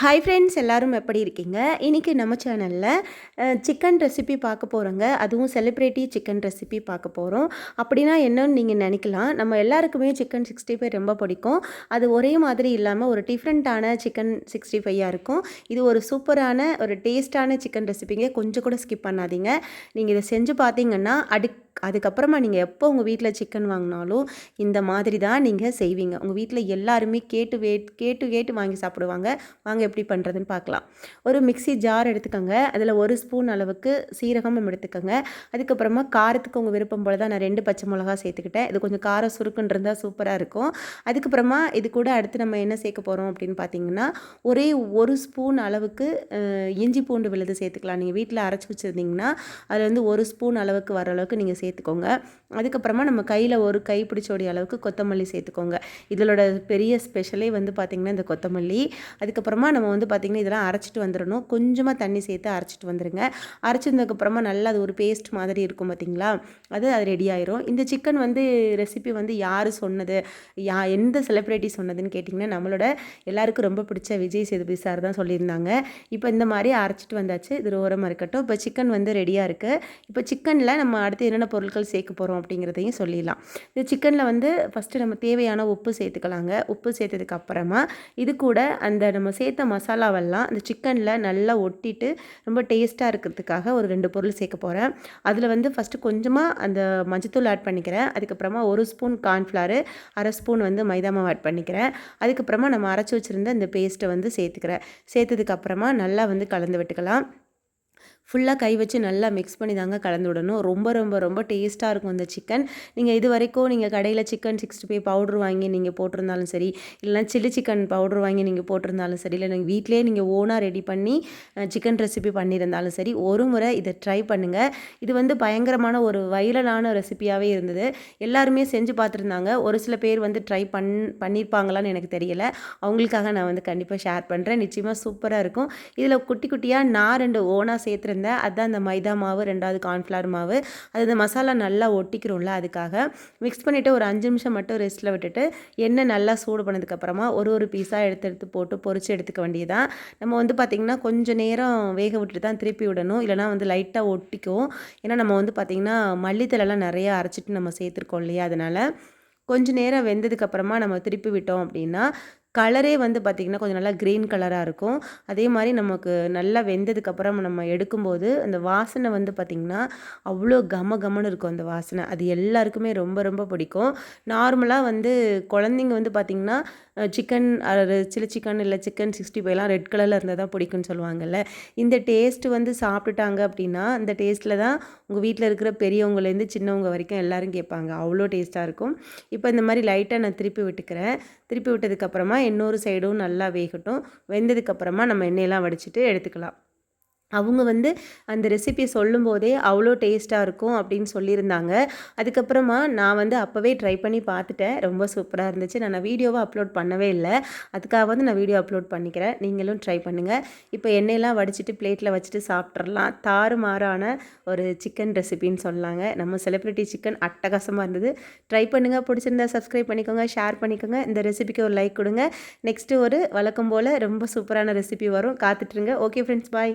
Hi friends எல்லோரும் எப்படி இருக்கீங்க? இன்றைக்கி நம்ம சேனலில் சிக்கன் ரெசிபி பார்க்க போகிறோங்க அதுவும் செலிப்ரிட்டி சிக்கன் ரெசிபி பார்க்க போகிறோம் அப்படின்னா என்னன்னு நீங்கள் நினைக்கலாம். நம்ம எல்லாருக்குமே சிக்கன் சிக்ஸ்டி ஃபைவ் ரொம்ப பிடிக்கும். அது ஒரே மாதிரி இல்லாமல் ஒரு டிஃப்ரெண்ட்டான சிக்கன் சிக்ஸ்டி ஃபைவாக இருக்கும். இது ஒரு சூப்பரான ஒரு டேஸ்ட்டான சிக்கன் ரெசிபிங்க கொஞ்சம் கூட ஸ்கிப் பண்ணாதீங்க. நீங்கள் இதை செஞ்சு பார்த்தீங்கன்னா அடுக் அதுக்கப்புறமா நீங்கள் எப்போ உங்கள் வீட்டில் சிக்கன் வாங்கினாலும் இந்த மாதிரி தான் நீங்கள் செய்வீங்க. உங்கள் வீட்டில் எல்லாருமே கேட்டு வேட் கேட்டு கேட்டு வாங்கி சாப்பிடுவாங்க. வாங்க எப்படி பண்ணுறதுன்னு பார்க்கலாம். ஒரு மிக்சி ஜார் எடுத்துக்கோங்க. அதில் ஒரு ஸ்பூன் அளவுக்கு சீரகமும் எடுத்துக்கோங்க. அதுக்கப்புறமா காரத்துக்கு உங்கள் விருப்பம் போல் தான் நான் ரெண்டு பச்சை மிளகா சேர்த்துக்கிட்டேன். இது கொஞ்சம் காரம் சுருக்குன்னு இருந்தால் சூப்பராக இருக்கும். அதுக்கப்புறமா இது கூட அடுத்து நம்ம என்ன சேர்க்க போகிறோம் அப்படின்னு பார்த்தீங்கன்னா ஒரே ஒரு ஸ்பூன் அளவுக்கு இஞ்சி பூண்டு விழுது சேர்த்துக்கலாம். நீங்கள் வீட்டில் அரைச்சி வச்சுருந்தீங்கன்னா அதில் வந்து ஒரு ஸ்பூன் அளவுக்கு வர அளவுக்கு நீங்கள் சேர்த்துக்கோங்க. அதுக்கப்புறமா நம்ம கையில் ஒரு கை பிடிச்சோடைய அளவுக்கு கொத்தமல்லி சேர்த்துக்கோங்க. இதோட பெரிய ஸ்பெஷலே வந்து பார்த்திங்கன்னா இந்த கொத்தமல்லி. அதுக்கப்புறமா நம்ம வந்து பார்த்திங்கன்னா இதெல்லாம் அரைச்சிட்டு வந்துடணும் கொஞ்சமாக தண்ணி சேர்த்து அரைச்சிட்டு வந்துடுங்க அரைச்சிருந்ததுக்கப்புறமா நல்லா அது ஒரு பேஸ்ட் மாதிரி இருக்கும் பார்த்திங்களா அது அது ரெடி ஆயிரும். இந்த சிக்கன் வந்து ரெசிபி வந்து யார் சொன்னது? யா எந்த செலிப்ரிட்டி சொன்னதுன்னு கேட்டிங்கன்னா நம்மளோட எல்லாருக்கும் ரொம்ப பிடிச்ச விஜய் சேதுபதி சார் தான் சொல்லியிருந்தாங்க. இப்போ இந்த மாதிரி அரைச்சிட்டு வந்தாச்சு. இது ஓரமாக இருக்கட்டும். இப்போ சிக்கன் வந்து ரெடியாக இருக்குது இப்போ சிக்கனில் நம்ம அடுத்து என்னென்ன பொருட்கள் சேர்க்க போகிறோம் அப்படிங்கிறதையும் சொல்லிடலாம். இந்த சிக்கனில் வந்து ஃபஸ்ட்டு நம்ம தேவையான உப்பு சேர்த்துக்கலாங்க. உப்பு சேர்த்ததுக்கு அப்புறமா இது கூட அந்த நம்ம சேர்த்த மசாலாவெல்லாம் அந்த சிக்கனில் நல்லா ஒட்டிட்டு ரொம்ப டேஸ்ட்டாக இருக்கிறதுக்காக ஒரு ரெண்டு பொருள் சேர்க்க போகிறேன் அதில் வந்து ஃபஸ்ட்டு கொஞ்சமாக அந்த மஞ்சத்தூள் ஆட் பண்ணிக்கிறேன். அதுக்கப்புறமா ஒரு ஸ்பூன் கார்ன்ஃப்ளாரு அரை ஸ்பூன் வந்து மைதா மாவு ஆட் பண்ணிக்கிறேன். அதுக்கப்புறமா நம்ம அரைச்சி வச்சுருந்த இந்த பேஸ்ட்டை வந்து சேர்த்துக்கிறேன். சேர்த்ததுக்கப்புறமா நல்லா வந்து கலந்து விட்டுக்கலாம். ஃபுல்லாக கை வச்சு நல்லா மிக்ஸ் பண்ணி தாங்க கலந்து விடணும். ரொம்ப ரொம்ப ரொம்ப டேஸ்ட்டாக இருக்கும் இந்த சிக்கன் நீங்கள் இது வரைக்கும் நீங்கள் கடையில் சிக்கன் சிக்ஸ்டி ஃபைவ் பவுட்ரு வாங்கி நீங்கள் போட்டிருந்தாலும் சரி இல்லைனா சில்லி சிக்கன் பவுட்ரு வாங்கி நீங்கள் போட்டிருந்தாலும் சரி இல்லை நீங்கள் வீட்டிலே நீங்கள் ஓனாக ரெடி பண்ணி சிக்கன் ரெசிபி பண்ணியிருந்தாலும் சரி ஒரு முறை இதை ட்ரை பண்ணுங்கள் இது வந்து பயங்கரமான ஒரு வைரலான ரெசிபியாகவே இருந்தது. எல்லாருமே செஞ்சு பார்த்துருந்தாங்க. ஒரு சில பேர் வந்து ட்ரை பண் பண்ணியிருப்பாங்களான்னு எனக்கு தெரியல. அவங்களுக்காக நான் வந்து கண்டிப்பாக ஷேர் பண்ணுறேன் நிச்சயமாக சூப்பராக இருக்கும். இதில் குட்டி குட்டியாக நான் ரெண்டு ஓனாக சேர்த்துருந்தேன். வச்சுருந்தேன். அதுதான் அந்த மைதா மாவு ரெண்டாவது கார்ன்ஃப்ளவர் மாவு. அது இந்த மசாலா நல்லா ஒட்டிக்கிறோம்ல அதுக்காக மிக்ஸ் பண்ணிவிட்டு ஒரு அஞ்சு நிமிஷம் மட்டும் ரெஸ்ட்டில் விட்டுட்டு எண்ணெய் நல்லா சூடு பண்ணதுக்கப்புறமா ஒரு ஒரு பீஸாக எடுத்து எடுத்து போட்டு பொறிச்சு எடுத்துக்க வேண்டியதான் நம்ம வந்து பார்த்திங்கன்னா கொஞ்சம் நேரம் வேக விட்டுட்டு தான் திருப்பி விடணும். இல்லைனா வந்து லைட்டாக ஒட்டிக்கும். ஏன்னா நம்ம வந்து பார்த்திங்கன்னா மல்லித்தலைலாம் நிறையா அரைச்சிட்டு நம்ம சேர்த்துருக்கோம் இல்லையா? அதனால் கொஞ்சம் நேரம் வெந்ததுக்கப்புறமா நம்ம திருப்பி விட்டோம் அப்படின்னா கலரே வந்து பார்த்திங்கன்னா கொஞ்சம் நல்லா க்ரீன் கலராக இருக்கும். அதே மாதிரி நமக்கு நல்லா வெந்ததுக்கப்புறம் நம்ம எடுக்கும்போது அந்த வாசனை வந்து பார்த்திங்கன்னா அவ்வளோ கம கமன்னு இருக்கும் அந்த வாசனை. அது எல்லாருக்குமே ரொம்ப ரொம்ப பிடிக்கும். நார்மலாக வந்து குழந்தைங்க வந்து பார்த்திங்கன்னா சிக்கன் சில்லி சிக்கன் இல்லை சிக்கன் சிக்ஸ்டி ஃபைவ்லாம் ரெட் கலரில் இருந்தால் தான் பிடிக்கும்னு சொல்லுவாங்கல்ல. இந்த டேஸ்ட்டு வந்து சாப்பிட்டுட்டாங்க அப்படின்னா இந்த டேஸ்ட்டில் தான் உங்கள் வீட்டில் இருக்கிற பெரியவங்கலேருந்து சின்னவங்க வரைக்கும் எல்லோரும் கேட்பாங்க. அவ்வளோ டேஸ்ட்டாக இருக்கும். இப்போ இந்த மாதிரி லைட்டாக நான் திருப்பி விட்டுக்கிறேன். திருப்பி விட்டதுக்கப்புறமா இன்னொரு சைடும் நல்லா வேகட்டும். வெந்ததுக்கப்புறமா நம்ம எண்ணெயெல்லாம் வடிச்சிட்டு எடுத்துக்கலாம். அவங்க வந்து அந்த ரெசிபியை சொல்லும்போதே அவ்வளோ டேஸ்ட்டாக இருக்கும் அப்படின்னு சொல்லியிருந்தாங்க. அதுக்கப்புறமா நான் வந்து அப்போவே ட்ரை பண்ணி பார்த்துட்டேன். ரொம்ப சூப்பராக இருந்துச்சு. நான் வீடியோவை அப்லோட் பண்ணவே இல்லை. அதுக்காக வந்து நான் வீடியோ அப்லோட் பண்ணிக்கிறேன். நீங்களும் ட்ரை பண்ணுங்கள் இப்போ எண்ணெயெல்லாம் வடிச்சிட்டு பிளேட்டில் வச்சுட்டு சாப்பிட்றலாம் தாறு மாறான ஒரு சிக்கன் ரெசிபின்னு சொல்லாங்க நம்ம செலிப்ரிட்டி சிக்கன் அட்டகாசமாக இருந்தது. ட்ரை பண்ணுங்கள் பிடிச்சிருந்தா சப்ஸ்கிரைப் பண்ணிக்கோங்க. ஷேர் பண்ணிக்கோங்க. இந்த ரெசிபிக்கு ஒரு லைக் கொடுங்க. நெக்ஸ்ட்டு ஒரு வழக்கம் போல் ரொம்ப சூப்பரான ரெசிபி வரும். காத்துட்ருங்க ஓகே ஃப்ரெண்ட்ஸ் பாய்